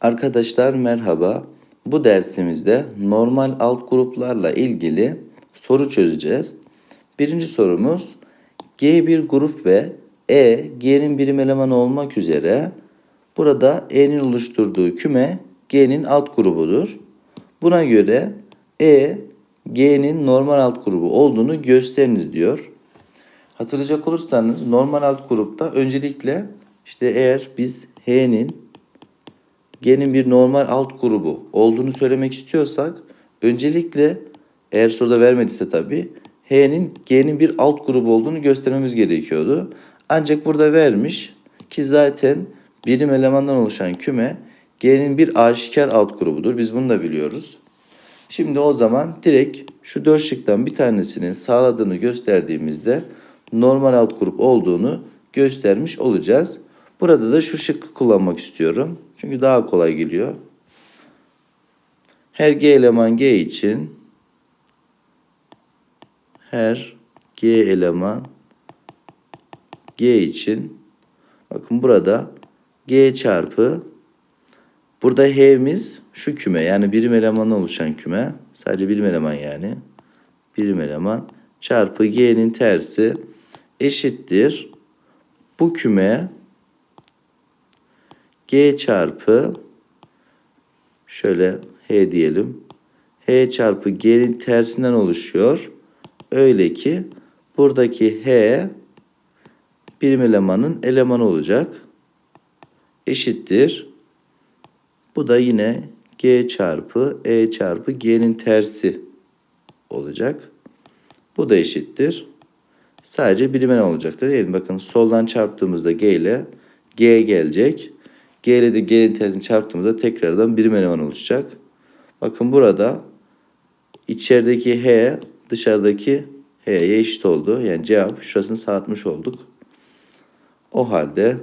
Arkadaşlar merhaba. Bu dersimizde normal alt gruplarla ilgili soru çözeceğiz. Birinci sorumuz G bir grup ve E G'nin birim elemanı olmak üzere burada E'nin oluşturduğu küme G'nin alt grubudur. Buna göre E G'nin normal alt grubu olduğunu gösteriniz diyor. Hatırlayacak olursanız normal alt grupta öncelikle işte eğer biz H'nin G'nin bir normal alt grubu olduğunu söylemek istiyorsak öncelikle eğer soruda vermediyse tabii H'nin G'nin bir alt grubu olduğunu göstermemiz gerekiyordu. Ancak burada vermiş ki zaten birim elemandan oluşan küme G'nin bir aşikar alt grubudur. Biz bunu da biliyoruz. Şimdi o zaman direkt şu dört şıktan bir tanesinin sağladığını gösterdiğimizde normal alt grup olduğunu göstermiş olacağız. Burada da şu şıkkı kullanmak istiyorum. Çünkü daha kolay geliyor. Her G eleman G için her G eleman G için bakın burada G çarpı burada H'miz şu küme yani birim elemandan oluşan küme sadece birim eleman yani birim eleman çarpı G'nin tersi eşittir bu küme G çarpı şöyle H diyelim. H çarpı G'nin tersinden oluşuyor. Öyle ki buradaki H birim elemanın elemanı olacak. Eşittir. Bu da yine G çarpı E çarpı G'nin tersi olacak. Bu da eşittir. Sadece birim eleman olacaktır değil? Bakın soldan çarptığımızda G ile G gelecek. G ile de G'nin tersini çarptığımızda tekrardan birim eleman oluşacak. Bakın burada içerideki H dışarıdaki H'ye eşit oldu. Yani cevap şurasını sağlatmış olduk. O halde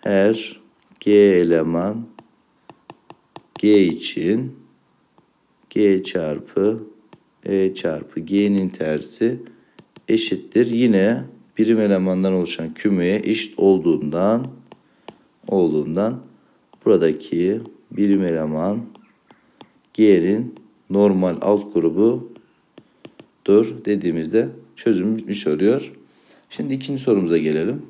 her G eleman G için G çarpı E çarpı G'nin tersi eşittir. Yine birim elemandan oluşan kümeye eşit olduğundan olduğundan buradaki birim eleman G'nin normal alt grubu dur dediğimizde çözüm bitmiş oluyor. Şimdi ikinci sorumuza gelelim.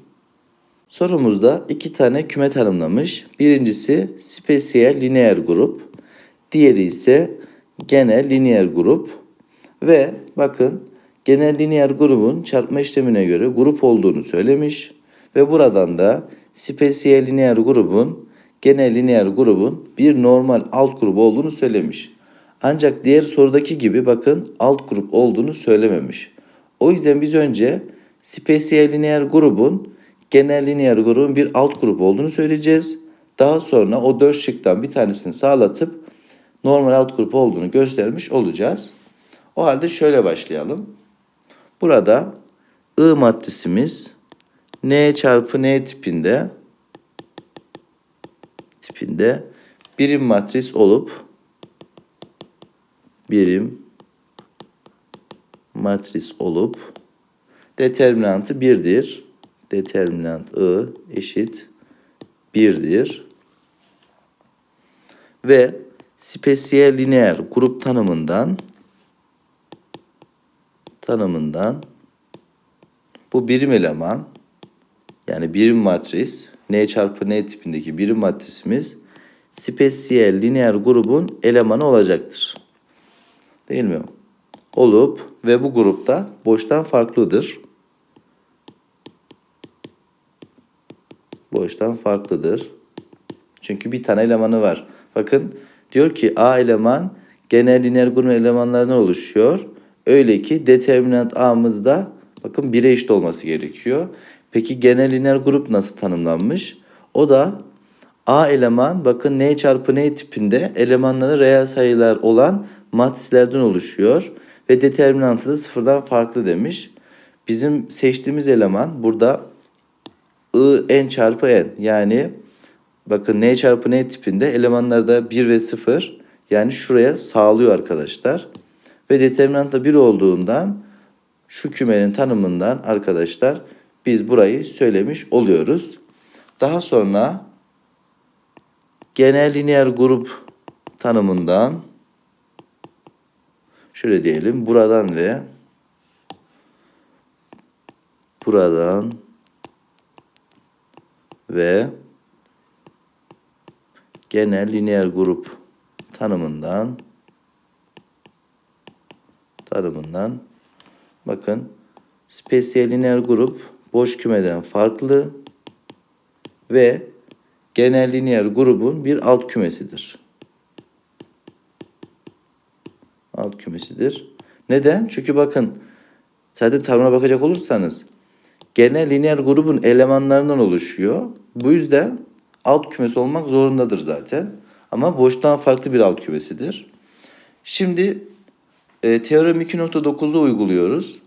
Sorumuzda iki tane küme tanımlamış. Birincisi spesiyel lineer grup. Diğeri ise genel lineer grup. Ve bakın genel lineer grubun çarpma işlemine göre grup olduğunu söylemiş. Ve buradan da spesiyel lineer grubun genel lineer grubun bir normal alt grubu olduğunu söylemiş. Ancak diğer sorudaki gibi bakın alt grup olduğunu söylememiş. O yüzden biz önce spesiyel lineer grubun genel lineer grubun bir alt grup olduğunu söyleyeceğiz. Daha sonra o dört şıktan bir tanesini sağlatıp normal alt grup olduğunu göstermiş olacağız. O halde şöyle başlayalım. Burada I matrisimiz N çarpı N tipinde tipinde birim matris olup birim matris olup determinantı 1'dir. Determinant I eşit 1'dir. Ve spesiyel lineer grup tanımından tanımından bu birim eleman yani birim matris N çarpı N tipindeki birim matrisimiz spesiyel lineer grubun elemanı olacaktır. Değil mi? Olup ve bu grupta boştan farklıdır. Boştan farklıdır. Çünkü bir tane elemanı var. Bakın diyor ki A eleman genel lineer grubun elemanlarından oluşuyor. Öyle ki determinant A'mızda bakın 1'e eşit olması gerekiyor. Peki genel lineer grup nasıl tanımlanmış? O da A eleman bakın N çarpı N tipinde elemanları reel sayılar olan matrislerden oluşuyor. Ve determinantı da sıfırdan farklı demiş. Bizim seçtiğimiz eleman burada I n çarpı n yani bakın n çarpı n tipinde elemanlarda 1 ve 0 yani şuraya sağlıyor arkadaşlar. Ve determinant da 1 olduğundan şu kümenin tanımından arkadaşlar biz burayı söylemiş oluyoruz. Daha sonra genel lineer grup tanımından şöyle diyelim buradan ve buradan ve genel lineer grup tanımından tanımından bakın spesiyel lineer grup boş kümeden farklı ve genel lineer grubun bir alt kümesidir. Alt kümesidir. Neden? Çünkü bakın zaten tanımına bakacak olursanız genel lineer grubun elemanlarından oluşuyor. Bu yüzden alt kümesi olmak zorundadır zaten. Ama boştan farklı bir alt kümesidir. Şimdi e, teorem 2.9'u uyguluyoruz.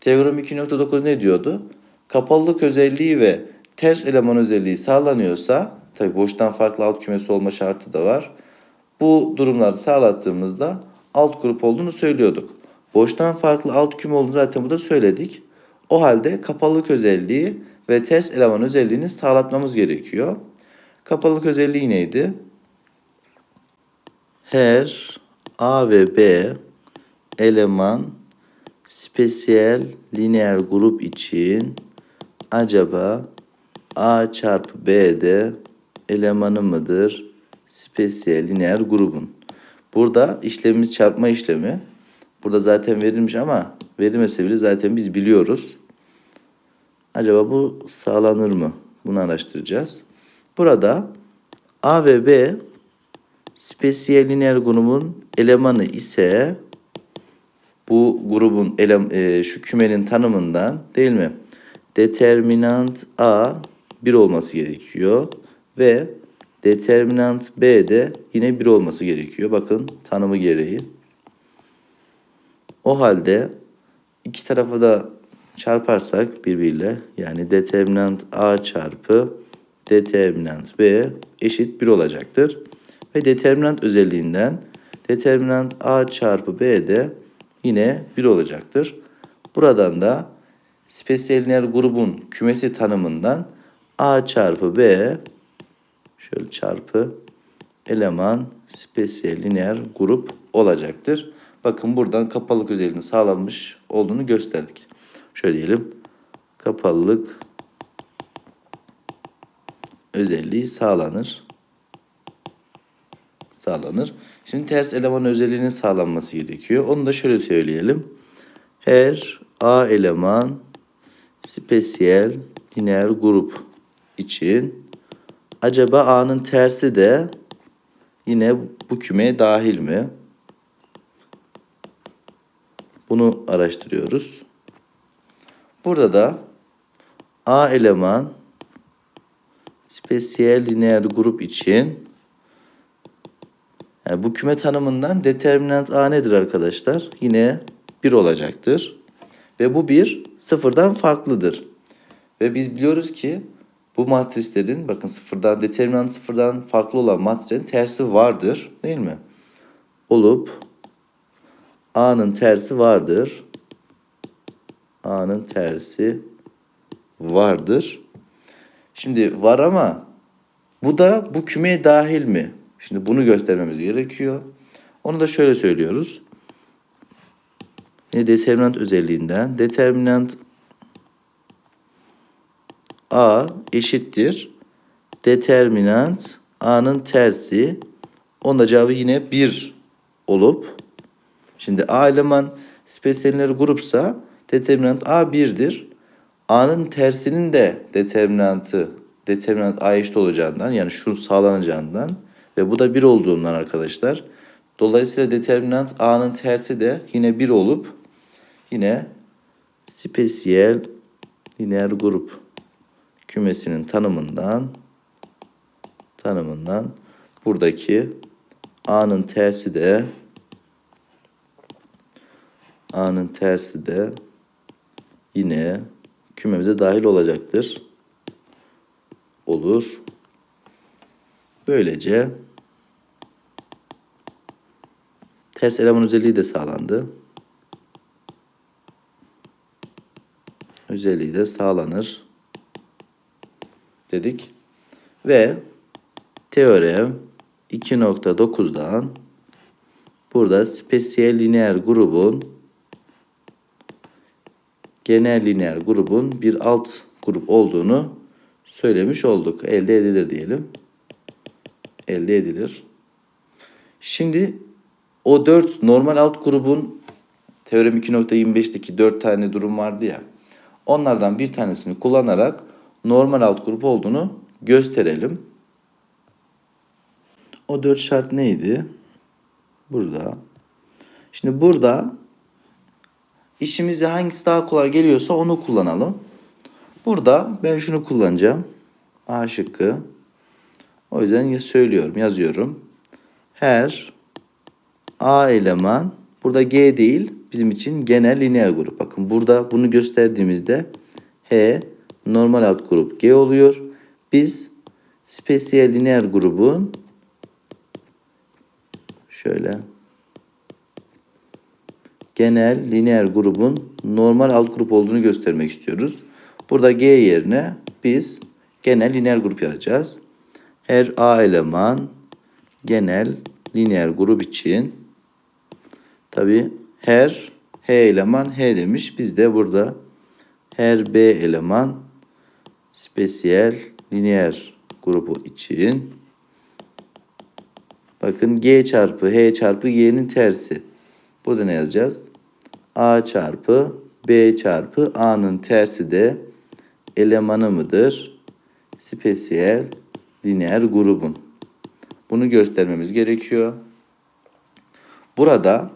Teorem 2.9 ne diyordu? Kapalılık özelliği ve ters eleman özelliği sağlanıyorsa, tabi boştan farklı alt kümesi olma şartı da var. Bu durumları sağlattığımızda alt grup olduğunu söylüyorduk. Boştan farklı alt küme olduğunu zaten burada söyledik. O halde kapalılık özelliği ve ters eleman özelliğini sağlatmamız gerekiyor. Kapalılık özelliği neydi? Her A ve B eleman spesiyel lineer grup için acaba A çarpı B'de elemanı mıdır spesiyel lineer grubun? Burada işlemimiz çarpma işlemi. Burada zaten verilmiş ama verilmese bile zaten biz biliyoruz. Acaba bu sağlanır mı? Bunu araştıracağız. Burada A ve B spesiyel lineer grubun elemanı ise bu grubun elem, e, şu kümenin tanımından değil mi? Determinant A 1 olması gerekiyor ve determinant B de yine 1 olması gerekiyor. Bakın tanımı gereği. O halde iki tarafa da çarparsak birbiriyle yani determinant A çarpı determinant B eşit 1 olacaktır. Ve determinant özelliğinden determinant A çarpı B de yine 1 olacaktır. Buradan da spesiyel lineer grubun kümesi tanımından A çarpı B şöyle çarpı eleman spesiyel lineer grup olacaktır. Bakın buradan kapalılık özelliğini sağlanmış olduğunu gösterdik. Şöyle diyelim. Kapalılık özelliği sağlanır. Sağlanır. Şimdi ters eleman özelliğinin sağlanması gerekiyor. Onu da şöyle söyleyelim. Her A eleman spesiyel lineer grup için acaba A'nın tersi de yine bu kümeye dahil mi? Bunu araştırıyoruz. Burada da A eleman spesiyel lineer grup için yani bu küme tanımından determinant A nedir arkadaşlar? Yine 1 olacaktır. Ve bu 1 sıfırdan farklıdır. Ve biz biliyoruz ki bu matrislerin bakın sıfırdan determinant sıfırdan farklı olan matrislerin tersi vardır. Değil mi? Olup A'nın tersi vardır. A'nın tersi vardır. Şimdi var ama bu da bu kümeye dahil mi? Şimdi bunu göstermemiz gerekiyor. Onu da şöyle söylüyoruz. Yine determinant özelliğinden determinant A eşittir. Determinant A'nın tersi. Onun da cevabı yine 1 olup şimdi A eleman spesiyeller grupsa determinant A 1'dir. A'nın tersinin de determinantı determinant A eşit olacağından yani şu sağlanacağından ve bu da 1 olduğundan arkadaşlar. Dolayısıyla determinant A'nın tersi de yine 1 olup yine spesiyel lineer grup kümesinin tanımından tanımından buradaki A'nın tersi de A'nın tersi de yine kümemize dahil olacaktır. Olur. Böylece ters eleman özelliği de sağlandı. Özelliği de sağlanır dedik. Ve teorem 2.9'dan burada spesiyel lineer grubun genel lineer grubun bir alt grup olduğunu söylemiş olduk. Elde edilir diyelim. Elde edilir. Şimdi o 4 normal alt grubun teorem 2.25'teki 4 tane durum vardı ya. Onlardan bir tanesini kullanarak normal alt grup olduğunu gösterelim. O 4 şart neydi? Burada. Şimdi burada işimize hangisi daha kolay geliyorsa onu kullanalım. Burada ben şunu kullanacağım. A şıkkı. O yüzden ya söylüyorum, yazıyorum. Her A eleman burada G değil bizim için genel lineer grup. Bakın burada bunu gösterdiğimizde H normal alt grup G oluyor. Biz spesiyel lineer grubun şöyle genel lineer grubun normal alt grup olduğunu göstermek istiyoruz. Burada G yerine biz genel lineer grup yazacağız. Her A eleman genel lineer grup için tabi her H eleman H demiş. Biz de burada her B eleman spesiyel lineer grubu için bakın G çarpı H çarpı G'nin tersi. Burada ne yazacağız? A çarpı B çarpı A'nın tersi de elemanı mıdır? Spesiyel lineer grubun. Bunu göstermemiz gerekiyor. Burada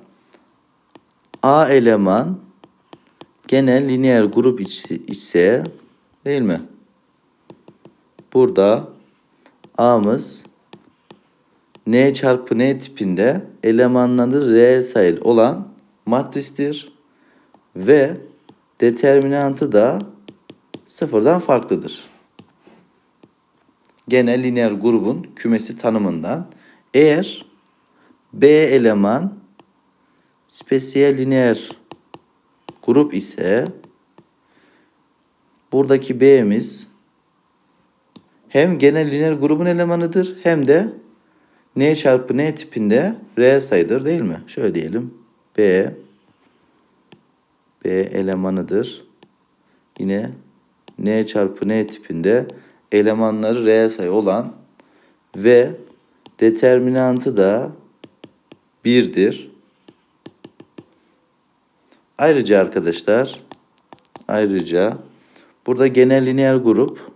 A eleman genel lineer grup ise değil mi? Burada A'mız N çarpı N tipinde elemanları reel sayılı olan matristir ve determinantı da sıfırdan farklıdır. Genel lineer grubun kümesi tanımından eğer B eleman spesiyel lineer grup ise buradaki B'miz hem genel lineer grubun elemanıdır hem de N çarpı N tipinde reel sayıdır değil mi? Şöyle diyelim. B B elemanıdır. Yine N çarpı N tipinde elemanları reel sayı olan ve determinantı da 1'dir. Ayrıca arkadaşlar ayrıca burada genel lineer grup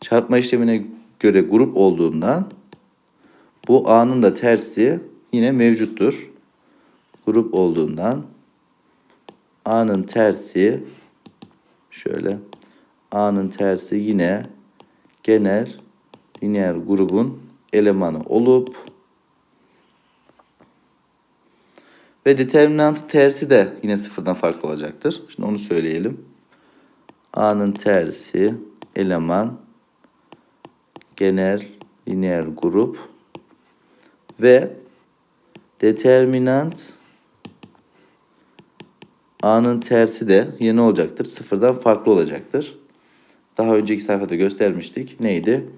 çarpma işlemine göre grup olduğundan bu A'nın da tersi yine mevcuttur. Grup olduğundan A'nın tersi şöyle A'nın tersi yine genel lineer grubun elemanı olup ve determinantı tersi de yine sıfırdan farklı olacaktır. Şimdi onu söyleyelim. A'nın tersi eleman genel lineer grup ve determinant A'nın tersi de yine olacaktır? Sıfırdan farklı olacaktır. Daha önceki sayfada göstermiştik. Neydi?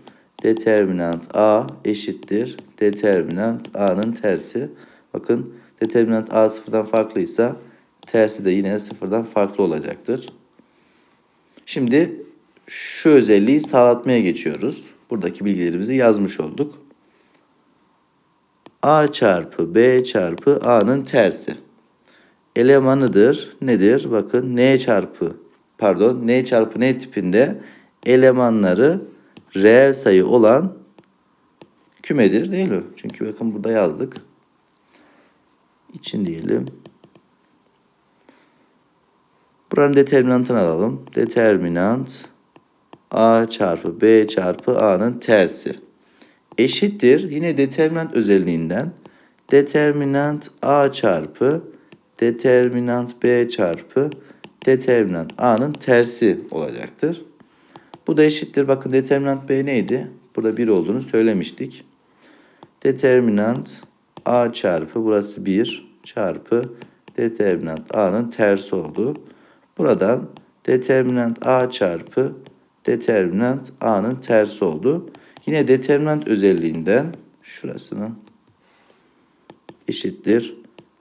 Determinant A eşittir. Determinant A'nın tersi. Bakın determinant A sıfırdan farklıysa tersi de yine sıfırdan farklı olacaktır. Şimdi şu özelliği sağlatmaya geçiyoruz. Buradaki bilgilerimizi yazmış olduk. A çarpı B çarpı A'nın tersi elemanıdır. Nedir? Bakın n çarpı pardon n çarpı n tipinde elemanları reel sayı olan kümedir değil mi? Çünkü bakın burada yazdık. İçin diyelim. Buranın determinantını alalım. Determinant a çarpı b çarpı a'nın tersi. Eşittir. Yine determinant özelliğinden determinant a çarpı determinant B çarpı determinant A'nın tersi olacaktır. Bu da eşittir. Bakın determinant B neydi? Burada 1 olduğunu söylemiştik. Determinant A çarpı burası 1 çarpı determinant A'nın tersi oldu. Buradan determinant A çarpı determinant A'nın tersi oldu. Yine determinant özelliğinden şurasını eşittir.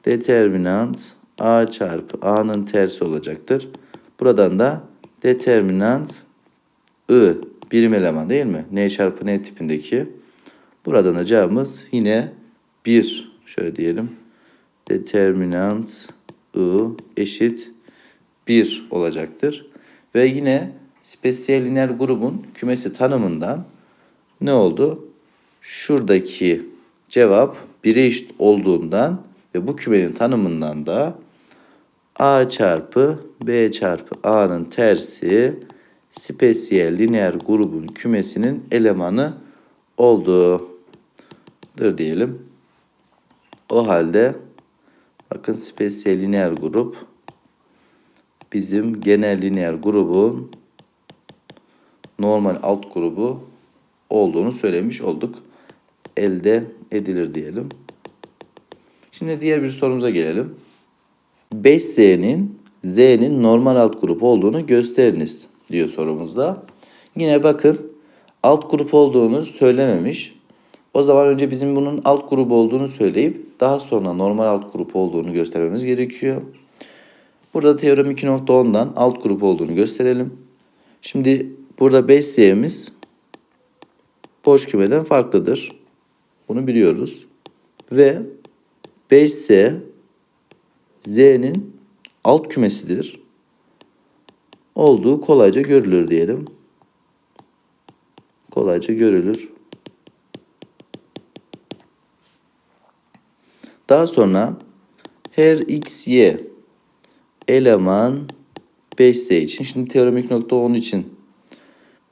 Determinant A çarpı A'nın tersi olacaktır. Buradan da determinant I birim eleman değil mi? N çarpı N tipindeki. Buradan da cevabımız yine 1. Şöyle diyelim. Determinant I eşit 1 olacaktır. Ve yine spesiyel lineer grubun kümesi tanımından ne oldu? Şuradaki cevap 1'e eşit olduğundan ve bu kümenin tanımından da A çarpı B çarpı A'nın tersi spesiyel lineer grubun kümesinin elemanı olduğudur diyelim. O halde bakın spesiyel lineer grup bizim genel lineer grubun normal alt grubu olduğunu söylemiş olduk. Elde edilir diyelim. Şimdi diğer bir sorumuza gelelim. 5Z'nin Z'nin normal alt grup olduğunu gösteriniz diyor sorumuzda. Yine bakın alt grup olduğunu söylememiş. O zaman önce bizim bunun alt grubu olduğunu söyleyip daha sonra normal alt grup olduğunu göstermemiz gerekiyor. Burada teorem 2.10'dan alt grup olduğunu gösterelim. Şimdi burada 5Z'miz boş kümeden farklıdır. Bunu biliyoruz. Ve 5Z Z'nin alt kümesidir. Olduğu kolayca görülür diyelim. Kolayca görülür. Daha sonra her x, y eleman 5z için. Şimdi teorem 2.10 için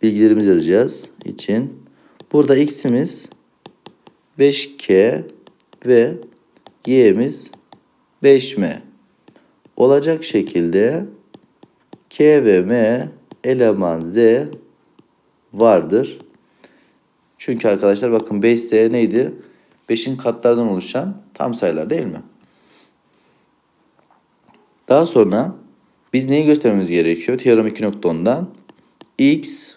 bilgilerimizi yazacağız. için. Burada x'imiz 5k ve y'miz 5m olacak şekilde k ve m eleman z vardır. Çünkü arkadaşlar bakın 5z neydi? 5'in katlardan oluşan tam sayılar değil mi? Daha sonra biz neyi göstermemiz gerekiyor? Teorem 2.10'dan x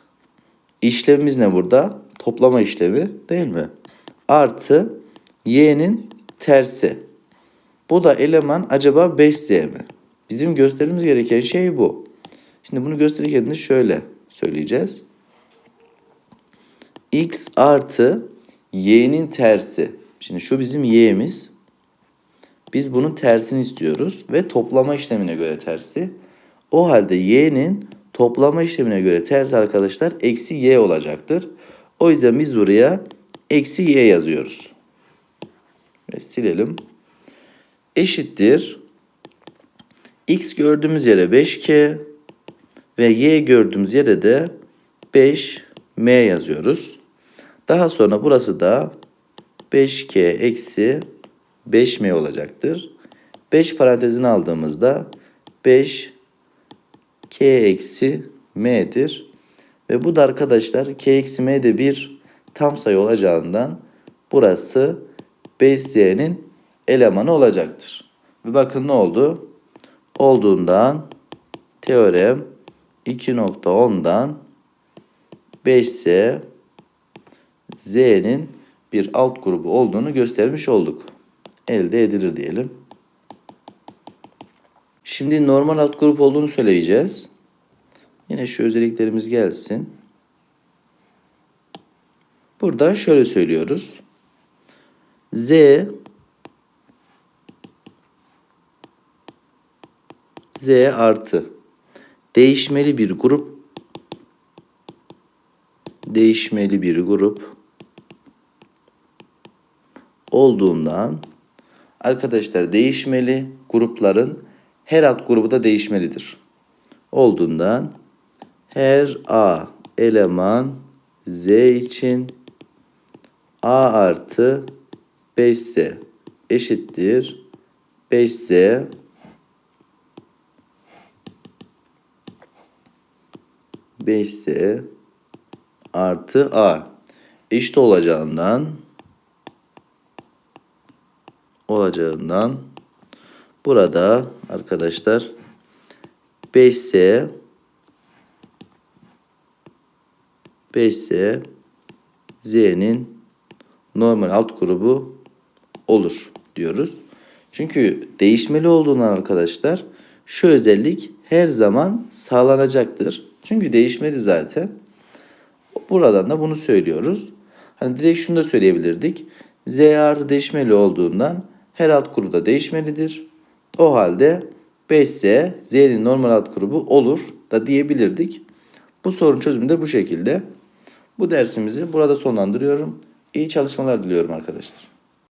işlemimiz ne burada? Toplama işlemi değil mi? Artı y'nin tersi. Bu da eleman acaba 5z mi? Bizim göstermemiz gereken şey bu. Şimdi bunu gösterirken de şöyle söyleyeceğiz. x artı y'nin tersi. Şimdi şu bizim y'miz. Biz bunun tersini istiyoruz ve toplama işlemine göre tersi. O halde y'nin toplama işlemine göre tersi arkadaşlar eksi y olacaktır. O yüzden biz buraya eksi y yazıyoruz. Ve silelim. Eşittir. x gördüğümüz yere 5k ve y gördüğümüz yere de 5m yazıyoruz. Daha sonra burası da 5k eksi 5m olacaktır. 5 parantezini aldığımızda 5 k eksi m'dir. Ve bu da arkadaşlar k eksi m de bir tam sayı olacağından burası 5z'nin elemanı olacaktır. Ve bakın ne oldu? Olduğundan teorem 2.10'dan 5z z'nin bir alt grubu olduğunu göstermiş olduk. Elde edilir diyelim. Şimdi normal alt grup olduğunu söyleyeceğiz. Yine şu özelliklerimiz gelsin. Burada şöyle söylüyoruz. Z Z artı değişmeli bir grup değişmeli bir grup olduğundan arkadaşlar değişmeli grupların her alt grubu da değişmelidir. Olduğundan her A eleman Z için A artı 5Z eşittir 5Z Beş Z artı A eşit olacağından olacağından burada arkadaşlar 5S 5S Z'nin normal alt grubu olur diyoruz. Çünkü değişmeli olduğundan arkadaşlar şu özellik her zaman sağlanacaktır. Çünkü değişmeli zaten. Buradan da bunu söylüyoruz. Hani direkt şunu da söyleyebilirdik. Z artı değişmeli olduğundan her alt grubu da değişmelidir. O halde 5Z Z'nin normal alt grubu olur da diyebilirdik. Bu sorun çözümü de bu şekilde. Bu dersimizi burada sonlandırıyorum. İyi çalışmalar diliyorum arkadaşlar.